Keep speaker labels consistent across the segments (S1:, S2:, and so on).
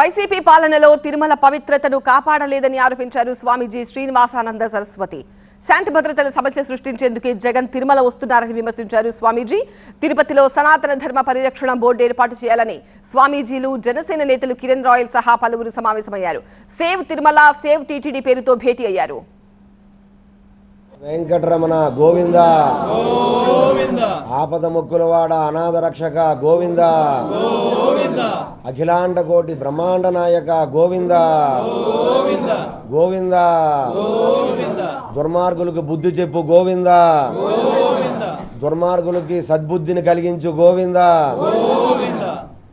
S1: YCP పాలనలో తిరుమల పవిత్రతను కాపాడలేదని ఆరోపించారు స్వామీజీ శ్రీనివాసానంద సరస్వతి. శాంతి భద్రతల సమస్య సృష్టించేందుకే జగన్ తిరుమల వస్తున్నారని విమర్శించారు స్వామీజీ. తిరుపతిలో సనాతన ధర్మ పరిరక్షణ బోర్డు ఏర్పాటు చేయాలని స్వామీజీలు జనసేన నేతలు కిరణ్ రాయల్ సహా పలువురు సమావేశమయ్యారు. సేవ్ తిరుమల సేవ్ టీటీడీ పేరుతో భేటీ అయ్యారు.
S2: వెంకటరమణ గోవింద. ఆపద ముక్కులవాడ అనాథ రక్షక గోవింద. అఖిలాండ కోటి బ్రహ్మాండ నాయక గోవింద. గోవింద. దుర్మార్గులకు బుద్ధి చెప్పు గోవింద. దుర్మార్గులకి సద్బుద్ధిని కలిగించు గోవింద.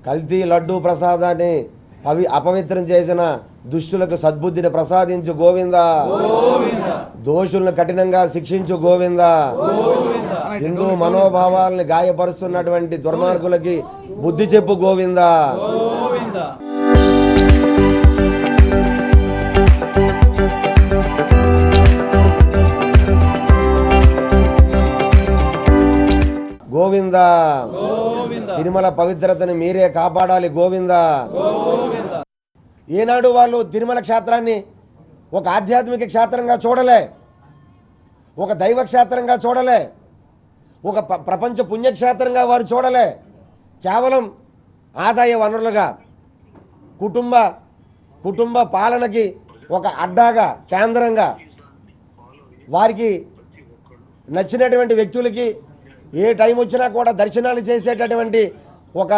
S2: కల్తీ లడ్డూ ప్రసాదాన్ని అవి అపవిత్రం చేసిన దుష్టులకు సద్బుద్ధిని ప్రసాదించు గోవింద. దోషులను కఠినంగా శిక్షించు గోవింద. హిందూ మనోభావాలని గాయపరుస్తున్నటువంటి దుర్మార్గులకి బుద్ధి చెప్పు గోవింద. గోవింద. తిరుమల పవిత్రతని మీరే కాపాడాలి గోవింద. ఏనాడు వాళ్ళు తిరుమల క్షేత్రాన్ని ఒక ఆధ్యాత్మిక క్షేత్రంగా చూడలే ఒక దైవ క్షేత్రంగా చూడలే ఒక ప- ప్రపంచ పుణ్యక్షేత్రంగా వారు చూడలే. కేవలం ఆదాయ వనరులుగా కుటుంబ కుటుంబ పాలనకి ఒక అడ్డాగా కేంద్రంగా వారికి నచ్చినటువంటి వ్యక్తులకి ఏ టైం వచ్చినా కూడా దర్శనాలు చేసేటటువంటి ఒక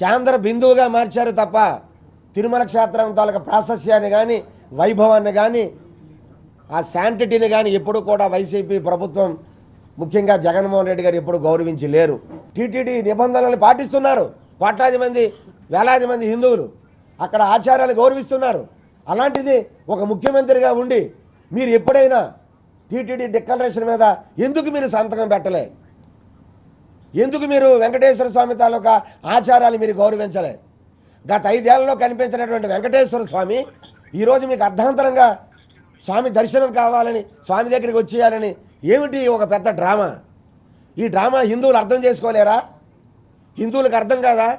S2: కేంద్ర బిందువుగా మార్చారు తప్ప తిరుమల క్షేత్రం తాలూకా ప్రాశస్యాన్ని కానీ వైభవాన్ని కానీ ఆ శాంటిటీని కానీ ఎప్పుడు కూడా వైసీపీ ప్రభుత్వం ముఖ్యంగా జగన్మోహన్ రెడ్డి గారు ఎప్పుడు గౌరవించి లేరు. టీటీడీ నిబంధనలు పాటిస్తున్నారు. కోట్లాది మంది వేలాది మంది హిందువులు అక్కడ ఆచారాలు గౌరవిస్తున్నారు. అలాంటిది ఒక ముఖ్యమంత్రిగా ఉండి మీరు ఎప్పుడైనా టీటీడీ డిక్లరేషన్ మీద ఎందుకు మీరు సంతకం పెట్టలే? ఎందుకు మీరు వెంకటేశ్వర స్వామి తాలూకా ఆచారాలు మీరు గౌరవించలే? గత ఐదేళ్ళలో కనిపించినటువంటి వెంకటేశ్వర స్వామి ఈరోజు మీకు అర్ధాంతరంగా స్వామి దర్శనం కావాలని స్వామి దగ్గరికి వచ్చేయాలని ఏమిటి ఒక పెద్ద డ్రామా? ఈ డ్రామా హిందువులు అర్థం చేసుకోలేరా? హిందువులకు అర్థం కాదా?